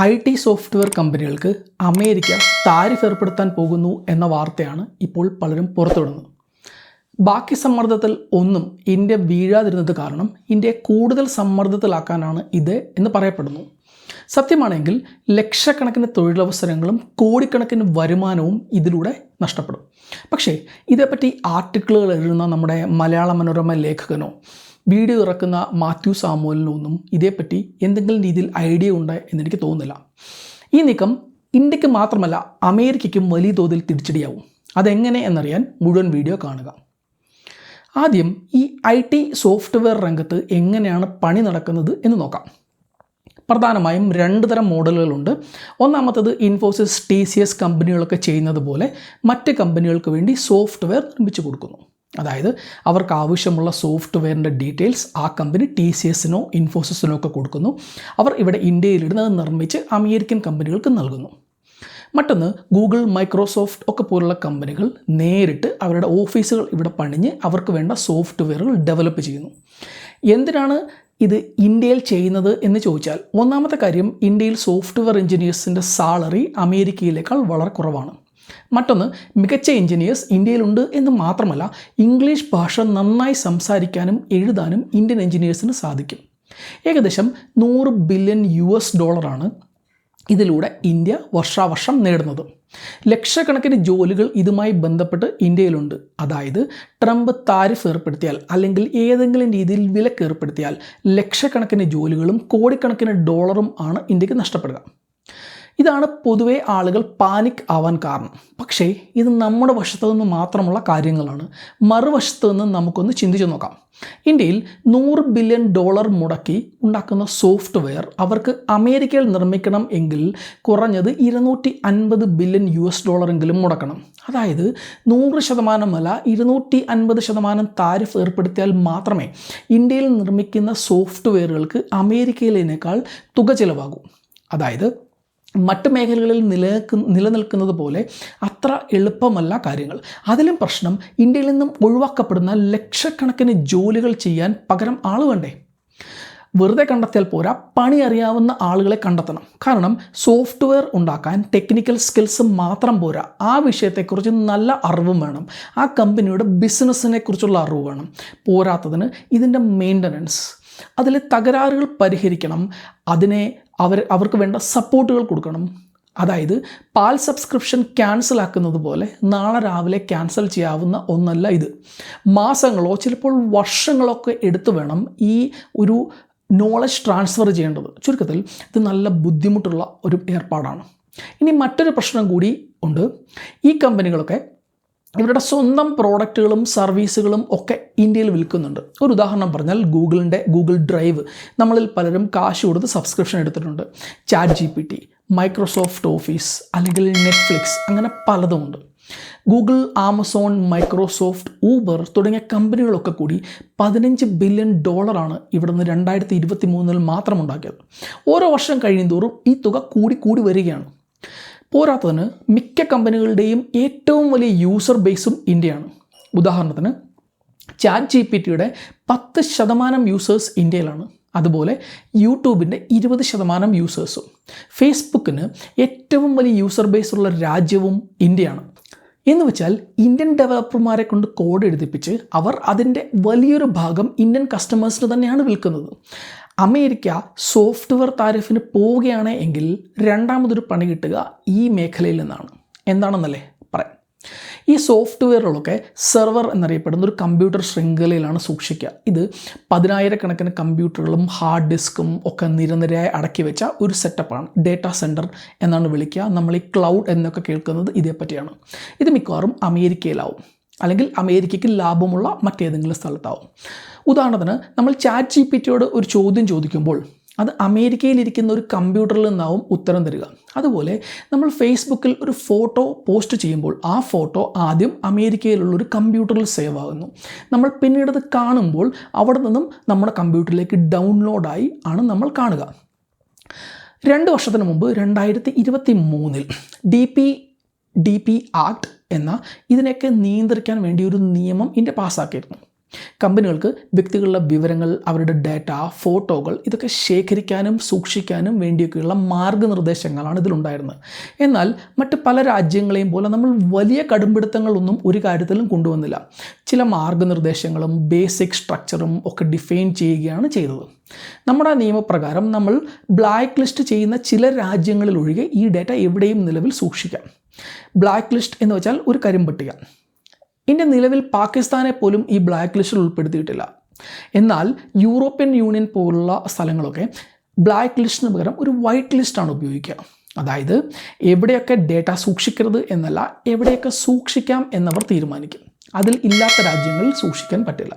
I T software കമ്പനികൾക്ക് America tariff ഏർപ്പെടുത്താൻ പോകുന്നു എന്ന വാർത്തയാണ് ഇപ്പോൾ പലരും പുറത്തുവിടുന്നത്. ബാക്കി സമ്മർദ്ദത്തിൽ ഒന്നും ഇന്ത്യ വീഴാതിരുന്നത് കാരണം ഇന്ത്യയെ കൂടുതൽ സമ്മർദ്ദത്തിലാക്കാനാണ് ഇത് എന്ന് പറയപ്പെടുന്നു. സത്യമാണെങ്കിൽ ലക്ഷക്കണക്കിന് തൊഴിലവസരങ്ങളും കോടിക്കണക്കിന് വരുമാനവും ഇതിലൂടെ നഷ്ടപ്പെടും. പക്ഷേ ഇതേപ്പറ്റി ആർട്ടിക്കിളുകൾ എഴുതുന്ന നമ്മുടെ മലയാള മനോരമ ലേഖകനോ വീഡിയോ ഇറക്കുന്ന മാത്യു സാമുവലിനൊന്നും ഇതേപ്പറ്റി എന്തെങ്കിലും രീതിയിൽ ഐഡിയ ഉണ്ട് എന്നെനിക്ക് തോന്നുന്നില്ല. ഈ നീക്കം ഇന്ത്യയ്ക്ക് മാത്രമല്ല അമേരിക്കയ്ക്കും വലിയ തോതിൽ തിരിച്ചടിയാവും. അതെങ്ങനെ എന്നറിയാൻ മുഴുവൻ വീഡിയോ കാണുക. ആദ്യം ഈ ഐ ടി സോഫ്റ്റ്വെയർ രംഗത്ത് എങ്ങനെയാണ് പണി നടക്കുന്നത് എന്ന് നോക്കാം. പ്രധാനമായും രണ്ട് തരം മോഡലുകളുണ്ട്. ഒന്നാമത്തത് ഇൻഫോസിസ് ടി സി എസ് കമ്പനികളൊക്കെ ചെയ്യുന്നത് പോലെ മറ്റ് കമ്പനികൾക്ക് വേണ്ടി സോഫ്റ്റ്വെയർ നിർമ്മിച്ചു കൊടുക്കുന്നു. അതായത് അവർക്ക് ആവശ്യമുള്ള സോഫ്റ്റ്വെയറിന്റെ ഡീറ്റെയിൽസ് ആ കമ്പനി ടി സി എസിനോ ഇൻഫോസിസിനോ ഒക്കെ കൊടുക്കുന്നു. അവർ ഇവിടെ ഇന്ത്യയിലിരുന്ന് അത് നിർമ്മിച്ച് അമേരിക്കൻ കമ്പനികൾക്ക് നൽകുന്നു. മറ്റൊന്ന് ഗൂഗിൾ മൈക്രോസോഫ്റ്റ് ഒക്കെ പോലുള്ള കമ്പനികൾ നേരിട്ട് അവരുടെ ഓഫീസുകൾ ഇവിടെ പണിഞ്ഞ് അവർക്ക് വേണ്ട സോഫ്റ്റ്വെയറുകൾ ഡെവലപ്പ് ചെയ്യുന്നു. എന്തിനാണ് ഇത് ഇന്ത്യയിൽ ചെയ്യുന്നത് എന്ന് ചോദിച്ചാൽ ഒന്നാമത്തെ കാര്യം ഇന്ത്യയിൽ സോഫ്റ്റ്വെയർ എഞ്ചിനീയേഴ്സിന്റെ സാലറി അമേരിക്കയിലേക്കാൾ വളരെ കുറവാണ്. മറ്റൊന്ന് മികച്ച എഞ്ചിനീയേഴ്സ് ഇന്ത്യയിലുണ്ട് എന്ന് മാത്രമല്ല ഇംഗ്ലീഷ് ഭാഷ നന്നായി സംസാരിക്കാനും എഴുതാനും ഇന്ത്യൻ എഞ്ചിനീയേഴ്സിന് സാധിക്കും. ഏകദേശം നൂറ് ബില്യൺ യു എസ് ഡോളറാണ് ഇതിലൂടെ ഇന്ത്യ വർഷാവർഷം നേടുന്നത്. ലക്ഷക്കണക്കിന് ജോലികൾ ഇതുമായി ബന്ധപ്പെട്ട് ഇന്ത്യയിലുണ്ട്. അതായത് ട്രംപ് താരിഫ് ഏർപ്പെടുത്തിയാൽ അല്ലെങ്കിൽ ഏതെങ്കിലും രീതിയിൽ വിലക്ക് ഏർപ്പെടുത്തിയാൽ ലക്ഷക്കണക്കിന് ജോലികളും കോടിക്കണക്കിന് ഡോളറും ആണ് ഇന്ത്യയ്ക്ക് നഷ്ടപ്പെടുക. ഇതാണ് പൊതുവെ ആളുകൾ പാനിക് ആവാൻ കാരണം. പക്ഷേ ഇത് നമ്മുടെ വശത്തു നിന്ന് മാത്രമുള്ള കാര്യങ്ങളാണ്. മറുവശത്ത് നിന്ന് നമുക്കൊന്ന് ചിന്തിച്ചു നോക്കാം. ഇന്ത്യയിൽ നൂറ് ബില്യൺ ഡോളർ മുടക്കി ഉണ്ടാക്കുന്ന സോഫ്റ്റ്വെയർ അവർക്ക് അമേരിക്കയിൽ നിർമ്മിക്കണം എങ്കിൽ കുറഞ്ഞത് ഇരുന്നൂറ്റി അൻപത് ബില്യൺ യു എസ് ഡോളറെങ്കിലും മുടക്കണം. അതായത് നൂറ് ശതമാനമല്ല ഇരുന്നൂറ്റി അൻപത് ശതമാനം താരിഫ് ഏർപ്പെടുത്തിയാൽ മാത്രമേ ഇന്ത്യയിൽ നിർമ്മിക്കുന്ന സോഫ്റ്റ്വെയറുകൾക്ക് അമേരിക്കയിലേക്കാൾ തുക ചിലവാകൂ. അതായത് മറ്റ് മേഖലകളിൽ നിലനിൽക്കു നിലനിൽക്കുന്നത് പോലെ അത്ര എളുപ്പമല്ല കാര്യങ്ങൾ. അതിലും പ്രശ്നം ഇന്ത്യയിൽ നിന്നും ഒഴിവാക്കപ്പെടുന്ന ലക്ഷക്കണക്കിന് ജോലികൾ ചെയ്യാൻ പകരം ആൾ വേണ്ടേ? വെറുതെ കണ്ടെത്തിയാൽ പോരാ പണി അറിയാവുന്ന ആളുകളെ കണ്ടെത്തണം. കാരണം സോഫ്റ്റ്വെയർ ഉണ്ടാക്കാൻ ടെക്നിക്കൽ സ്കിൽസ് മാത്രം പോരാ. ആ വിഷയത്തെക്കുറിച്ച് നല്ല അറിവും വേണം. ആ കമ്പനിയുടെ ബിസിനസ്സിനെ കുറിച്ചുള്ള അറിവ് വേണം. പോരാത്തതിന് ഇതിന്റെ മെയിന്റനൻസ് അതിലെ തകരാറുകൾ പരിഹരിക്കണം. അതിനെ അവർ അവർക്ക് വേണ്ട സപ്പോർട്ടുകൾ കൊടുക്കണം. അതായത് പാൽ സബ്സ്ക്രിപ്ഷൻ ക്യാൻസൽ ആക്കുന്നത് പോലെ നാളെ രാവിലെ ക്യാൻസൽ ചെയ്യാവുന്ന ഒന്നല്ല ഇത്. മാസങ്ങളോ ചിലപ്പോൾ വർഷങ്ങളൊക്കെ എടുത്തു വേണം ഈ ഒരു നോളജ് ട്രാൻസ്ഫർ ചെയ്യേണ്ടത്. ചുരുക്കത്തിൽ ഇത് നല്ല ബുദ്ധിമുട്ടുള്ള ഒരു ഏർപ്പാടാണ്. ഇനി മറ്റൊരു പ്രശ്നം കൂടി ഉണ്ട്. ഈ കമ്പനികളൊക്കെ ഇവരുടെ സ്വന്തം പ്രോഡക്റ്റുകളും സർവീസുകളും ഒക്കെ ഇന്ത്യയിൽ വിൽക്കുന്നുണ്ട്. ഒരു ഉദാഹരണം പറഞ്ഞാൽ ഗൂഗിളിന്റെ ഗൂഗിൾ ഡ്രൈവ് നമ്മളിൽ പലരും കാശ് കൊടുത്ത് സബ്സ്ക്രിപ്ഷൻ എടുത്തിട്ടുണ്ട്. Chat G P T Microsoft office അല്ലെങ്കിൽ നെറ്റ്ഫ്ലിക്സ് അങ്ങനെ പലതുമുണ്ട് ഗൂഗിൾ ആമസോൺ മൈക്രോസോഫ്റ്റ് ഊബർ തുടങ്ങിയ കമ്പനികളൊക്കെ കൂടി പതിനഞ്ച് ബില്യൺ ഡോളറാണ് ഇവിടെ നിന്ന് രണ്ടായിരത്തി ഇരുപത്തി മൂന്നിൽ മാത്രം ഉണ്ടാക്കിയത്. ഓരോ വർഷം കഴിയുന്തോറും ഈ തുക കൂടി കൂടി വരികയാണ്. പോരാത്തതിന് മിക്ക കമ്പനികളുടെയും ഏറ്റവും വലിയ യൂസർ ബേസും ഇന്ത്യയാണ്. ഉദാഹരണത്തിന് ചാറ്റ് ജി പി ടിയുടെ പത്ത് ശതമാനം യൂസേഴ്സ് ഇന്ത്യയിലാണ്. അതുപോലെ യൂട്യൂബിന്റെ ഇരുപത് ശതമാനം യൂസേഴ്സും ഫേസ്ബുക്കിന് ഏറ്റവും വലിയ യൂസർ ബേസ് ഉള്ള രാജ്യവും ഇന്ത്യയാണ്. എന്ന് വെച്ചാൽ ഇന്ത്യൻ ഡെവലപ്പർമാരെ കൊണ്ട് കോഡ് എഴുതിപ്പിച്ച് അവർ അതിന്റെ വലിയൊരു ഭാഗം ഇന്ത്യൻ കസ്റ്റമേഴ്സിന് തന്നെയാണ് വിൽക്കുന്നത്. അമേരിക്ക സോഫ്റ്റ്വെയർ താരിഫിന് പോവുകയാണ് എങ്കിൽ രണ്ടാമതൊരു പണി കിട്ടുക ഈ മേഖലയിൽ നിന്നാണ്. എന്താണെന്നല്ലേ? ഈ സോഫ്റ്റ്വെയറുകളൊക്കെ സെർവർ എന്നറിയപ്പെടുന്ന ഒരു കമ്പ്യൂട്ടർ ശൃംഖലയിലാണ് സൂക്ഷിക്കുക. ഇത് പതിനായിരക്കണക്കിന് കമ്പ്യൂട്ടറുകളും ഹാർഡ് ഡിസ്കും ഒക്കെ നിരനിരയായി അടക്കി വെച്ച ഒരു സെറ്റപ്പാണ്. ഡേറ്റാ സെന്റർ എന്നാണ് വിളിക്കുക. നമ്മൾ ഈ ക്ലൗഡ് എന്നൊക്കെ കേൾക്കുന്നത് ഇതേപ്പറ്റിയാണ്. ഇത് മിക്കവാറും അമേരിക്കയിലാവും. അല്ലെങ്കിൽ അമേരിക്കയ്ക്ക് ലാഭമുള്ള മറ്റേതെങ്കിലും സ്ഥലത്താവും. ഉദാഹരണത്തിന് നമ്മൾ ചാറ്റ് ജി പി ടിയോട് ഒരു ചോദ്യം ചോദിക്കുമ്പോൾ അത് അമേരിക്കയിലിരിക്കുന്ന ഒരു കമ്പ്യൂട്ടറിൽ നിന്നാവും ഉത്തരം തരിക. അതുപോലെ നമ്മൾ ഫേസ്ബുക്കിൽ ഒരു ഫോട്ടോ പോസ്റ്റ് ചെയ്യുമ്പോൾ ആ ഫോട്ടോ ആദ്യം അമേരിക്കയിലുള്ള ഒരു കമ്പ്യൂട്ടറിൽ സേവ് ആകുന്നു. നമ്മൾ പിന്നീട് അത് കാണുമ്പോൾ അവിടെ നിന്നും നമ്മുടെ കമ്പ്യൂട്ടറിലേക്ക് ഡൗൺലോഡായി ആണ് നമ്മൾ കാണുക. രണ്ട് വർഷത്തിന് മുമ്പ് രണ്ടായിരത്തി ഇരുപത്തി മൂന്നിൽ D P D P act എന്ന ഇതിനെയൊക്കെ നിയന്ത്രിക്കാൻ വേണ്ടി ഒരു നിയമം ഇന്ത്യ പാസ്സാക്കിയിരുന്നു. കമ്പനികൾക്ക് വ്യക്തികളുടെ വിവരങ്ങൾ അവരുടെ ഡാറ്റ ഫോട്ടോകൾ ഇതൊക്കെ ശേഖരിക്കാനും സൂക്ഷിക്കാനും വേണ്ടിയൊക്കെയുള്ള മാർഗനിർദ്ദേശങ്ങളാണ് ഇതിലുണ്ടായിരുന്നത്. എന്നാൽ മറ്റ് പല രാജ്യങ്ങളെയും പോലെ നമ്മൾ വലിയ കടുംപിടുത്തങ്ങളൊന്നും ഒരു കാര്യത്തിലും കൊണ്ടുവന്നില്ല. ചില മാർഗനിർദ്ദേശങ്ങളും ബേസിക് സ്ട്രക്ചറും ഒക്കെ ഡിഫൈൻ ചെയ്യുകയാണ് ചെയ്തത്. നമ്മുടെ നിയമപ്രകാരം നമ്മൾ ബ്ലാക്ക് ലിസ്റ്റ് ചെയ്യുന്ന ചില രാജ്യങ്ങളിൽ ഒഴികെ ഈ ഡാറ്റ എവിടെയും നിലവിൽ സൂക്ഷിക്കാം. ബ്ലാക്ക് ലിസ്റ്റ് എന്ന് വെച്ചാൽ ഒരു കരിമ്പട്ടിക. ഇന്ത്യ നിലവിൽ പാകിസ്ഥാനെ പോലും ഈ ബ്ലാക്ക് ലിസ്റ്റിൽ ഉൾപ്പെടുത്തിയിട്ടില്ല. എന്നാൽ യൂറോപ്യൻ യൂണിയൻ പോലുള്ള സ്ഥലങ്ങളൊക്കെ ബ്ലാക്ക് ലിസ്റ്റിന് പകരം ഒരു വൈറ്റ് ലിസ്റ്റാണ് ഉപയോഗിക്കുക. അതായത് എവിടെയൊക്കെ ഡേറ്റ സൂക്ഷിക്കരുത് എന്നല്ല എവിടെയൊക്കെ സൂക്ഷിക്കാം എന്നവർ തീരുമാനിക്കും. അതിൽ ഇല്ലാത്ത രാജ്യങ്ങളിൽ സൂക്ഷിക്കാൻ പറ്റില്ല.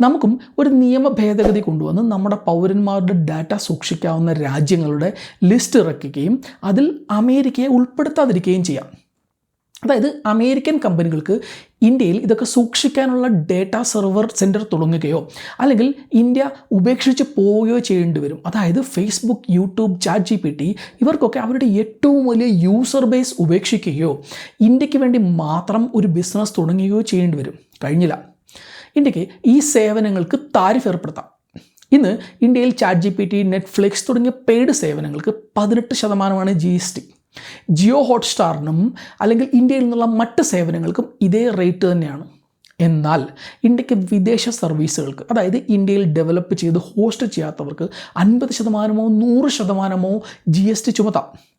നമുക്കും ഒരു നിയമ ഭേദഗതി കൊണ്ടുവന്ന് നമ്മുടെ പൗരന്മാരുടെ ഡാറ്റ സൂക്ഷിക്കാവുന്ന രാജ്യങ്ങളുടെ ലിസ്റ്റ് ഇറക്കുകയും അതിൽ അമേരിക്കയെ ഉൾപ്പെടുത്താതിരിക്കുകയും ചെയ്യാം. അതായത് അമേരിക്കൻ കമ്പനികൾക്ക് ഇന്ത്യയിൽ ഇതൊക്കെ സൂക്ഷിക്കാനുള്ള ഡേറ്റ സെർവർ സെന്റർ തുടങ്ങുകയോ അല്ലെങ്കിൽ ഇന്ത്യ ഉപേക്ഷിച്ച് പോവുകയോ ചെയ്യേണ്ടി വരും. അതായത് Facebook YouTube chat G P T ഇവർക്കൊക്കെ അവരുടെ ഏറ്റവും വലിയ യൂസർ ബേസ് ഉപേക്ഷിക്കുകയോ ഇന്ത്യയ്ക്ക് വേണ്ടി മാത്രം ഒരു ബിസിനസ് തുടങ്ങുകയോ ചെയ്യേണ്ടി വരും. കഴിഞ്ഞില്ല. ഇന്ത്യയ്ക്ക് ഈ സേവനങ്ങൾക്ക് താരിഫ് ഏർപ്പെടുത്താം. ഇന്ന് ഇന്ത്യയിൽ chat G P T Netflix തുടങ്ങിയ പെയ്ഡ് സേവനങ്ങൾക്ക് പതിനെട്ട് ശതമാനമാണ് ജി എസ് ടി ജിയോ ഹോട്ട്സ്റ്റാറിനും അല്ലെങ്കിൽ ഇന്ത്യയിൽ നിന്നുള്ള മറ്റ് സേവനങ്ങൾക്കും ഇതേ റേറ്റ് തന്നെയാണ്. എന്നാൽ ഇന്ത്യയ്ക്ക് വിദേശ സർവീസുകൾക്ക് അതായത് ഇന്ത്യയിൽ ഡെവലപ്പ് ചെയ്ത് ഹോസ്റ്റ് ചെയ്യാത്തവർക്ക് അൻപത് ശതമാനമോ നൂറ് ശതമാനമോ ജി എസ് ടി ചുമത്താം.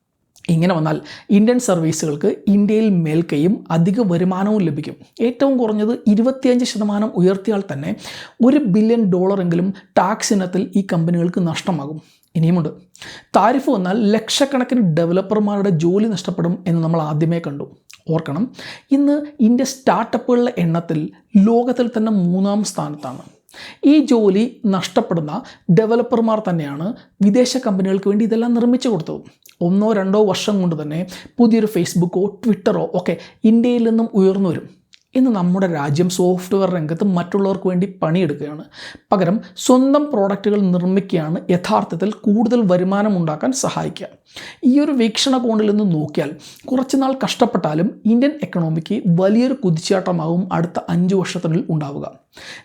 ഇങ്ങനെ വന്നാൽ ഇന്ത്യൻ സർവീസുകൾക്ക് ഇന്ത്യയിൽ മേൽക്കയും അധിക വരുമാനവും ലഭിക്കും. ഏറ്റവും കുറഞ്ഞത് ഇരുപത്തിയഞ്ച് ശതമാനം ഉയർത്തിയാൽ തന്നെ ഒരു ബില്യൺ ഡോളറെങ്കിലും ടാക്സ് ഇനത്തിൽ ഈ കമ്പനികൾക്ക് നഷ്ടമാകും. ഇനിയുമുണ്ട്. താരിഫ് വന്നാൽ ലക്ഷക്കണക്കിന് ഡെവലപ്പർമാരുടെ ജോലി നഷ്ടപ്പെടും എന്ന് നമ്മൾ ആദ്യമേ കണ്ടു. ഓർക്കണം ഇന്ന് ഇന്ത്യ സ്റ്റാർട്ടപ്പുകളുടെ എണ്ണത്തിൽ ലോകത്തിൽ തന്നെ മൂന്നാം സ്ഥാനത്താണ്. ഈ ജോലി നഷ്ടപ്പെടുന്ന ഡെവലപ്പർമാർ തന്നെയാണ് വിദേശ കമ്പനികൾക്ക് വേണ്ടി ഇതെല്ലാം നിർമ്മിച്ചു കൊടുത്തത്. ഒന്നോ രണ്ടോ വർഷം കൊണ്ട് തന്നെ പുതിയൊരു ഫേസ്ബുക്കോ ട്വിറ്ററോ ഒക്കെ ഇന്ത്യയിൽ നിന്നും ഉയർന്നു വരും. ഇന്ന് നമ്മുടെ രാജ്യം സോഫ്റ്റ്വെയർ രംഗത്ത് മറ്റുള്ളവർക്ക് വേണ്ടി പണിയെടുക്കുകയാണ്. പകരം സ്വന്തം പ്രോഡക്റ്റുകൾ നിർമ്മിക്കുകയാണ് യഥാർത്ഥത്തിൽ കൂടുതൽ വരുമാനം ഉണ്ടാക്കാൻ സഹായിക്കുക. ഈ ഒരു വീക്ഷണകോണിൽ നിന്ന് നോക്കിയാൽ കുറച്ചുനാൾ കഷ്ടപ്പെട്ടാലും ഇന്ത്യൻ എക്കണോമിക്ക് വലിയൊരു കുതിച്ചാട്ടമാകും അടുത്ത അഞ്ച് വർഷത്തിനുള്ളിൽ ഉണ്ടാവുക.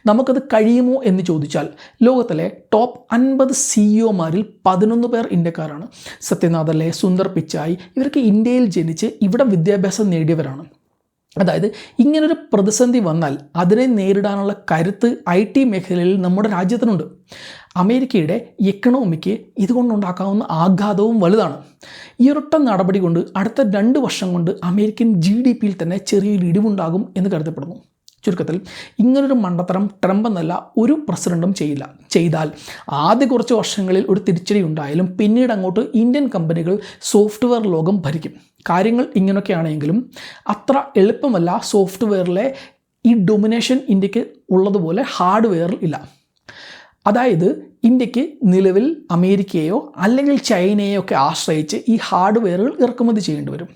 നമുക്കത് കഴിയുമോ എന്ന് ചോദിച്ചാൽ ലോകത്തിലെ ടോപ്പ് അൻപത് സിഇഒമാരിൽ പതിനൊന്ന് പേർ ഇന്ത്യക്കാരാണ്. സത്യനാഥല്ലേ സുന്ദർ പിച്ചായി ഇവരൊക്കെ ഇന്ത്യയിൽ ജനിച്ച് ഇവിടെ വിദ്യാഭ്യാസം നേടിയവരാണ്. അതായത് ഇങ്ങനൊരു പ്രതിസന്ധി വന്നാൽ അതിനെ നേരിടാനുള്ള കരുത്ത് ഐ ടി മേഖലയിൽ നമ്മുടെ രാജ്യത്തിനുണ്ട്. അമേരിക്കയുടെ എക്കണോമിക്ക് ഇതുകൊണ്ടുണ്ടാക്കാവുന്ന ആഘാതവും വലുതാണ്. ഈ നടപടി കൊണ്ട് അടുത്ത രണ്ട് വർഷം കൊണ്ട് അമേരിക്കൻ ജി ഡി പിയിൽ തന്നെ ചെറിയൊരു ഇടിവുണ്ടാകും എന്ന് കരുതപ്പെടുന്നു. ചുരുക്കത്തിൽ ഇങ്ങനൊരു മണ്ടത്തരം ട്രംപ് എന്നല്ല ഒരു പ്രസിഡന്റും ചെയ്യില്ല. ചെയ്താൽ ആദ്യ കുറച്ച് വർഷങ്ങളിൽ ഒരു തിരിച്ചടി ഉണ്ടായാലും പിന്നീട് അങ്ങോട്ട് ഇന്ത്യൻ കമ്പനികൾ സോഫ്റ്റ്വെയർ ലോകം ഭരിക്കും. കാര്യങ്ങൾ ഇങ്ങനെയൊക്കെയാണെങ്കിലും അത്ര എളുപ്പമല്ല സോഫ്റ്റ്വെയറിലെ ഈ ഡൊമിനേഷൻ ഇന്ത്യയ്ക്ക് ഉള്ളതുപോലെ ഹാർഡ്വെയറിൽ ഇല്ല. അതായത് ഇന്ത്യയ്ക്ക് നിലവിൽ അമേരിക്കയെയോ അല്ലെങ്കിൽ ചൈനയെയോ ഒക്കെ ആശ്രയിച്ച് ഈ ഹാർഡ്വെയറുകൾ ഇറക്കുമതി ചെയ്യേണ്ടി വരും.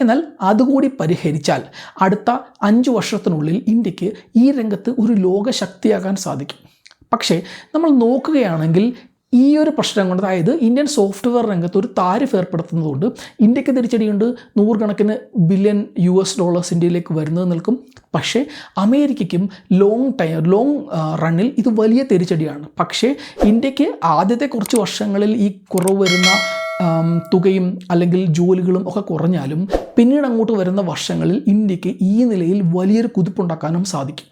എന്നാൽ അതുകൂടി പരിഹരിച്ചാൽ അടുത്ത അഞ്ച് വർഷത്തിനുള്ളിൽ ഇന്ത്യയ്ക്ക് ഈ രംഗത്ത് ഒരു ലോകശക്തിയാകാൻ സാധിക്കും. പക്ഷേ നമ്മൾ നോക്കുകയാണെങ്കിൽ ഈ ഒരു പ്രശ്നം കൊണ്ട് അതായത് ഇന്ത്യൻ സോഫ്റ്റ്വെയർ രംഗത്ത് ഒരു താരിഫ് ഏർപ്പെടുത്തുന്നതുകൊണ്ട് ഇന്ത്യയ്ക്ക് തിരിച്ചടിയുണ്ട് നൂറുകണക്കിന് ബില്യൺ യു എസ് ഡോളേഴ്സ് ഇന്ത്യയിലേക്ക് വരുന്നത് നിൽക്കും. പക്ഷേ അമേരിക്കയ്ക്കും ലോങ് ടൈം ലോങ് റണ്ണിൽ ഇത് വലിയ തിരിച്ചടിയാണ്. പക്ഷേ ഇന്ത്യയ്ക്ക് ആദ്യത്തെ കുറച്ച് വർഷങ്ങളിൽ ഈ കുറവ് വരുന്ന തുകയും അല്ലെങ്കിൽ ജോലികളും ഒക്കെ കുറഞ്ഞാലും പിന്നീട് അങ്ങോട്ട് വരുന്ന വർഷങ്ങളിൽ ഇന്ത്യയ്ക്ക് ഈ നിലയിൽ വലിയൊരു കുതിപ്പുണ്ടാക്കാനും സാധിക്കും.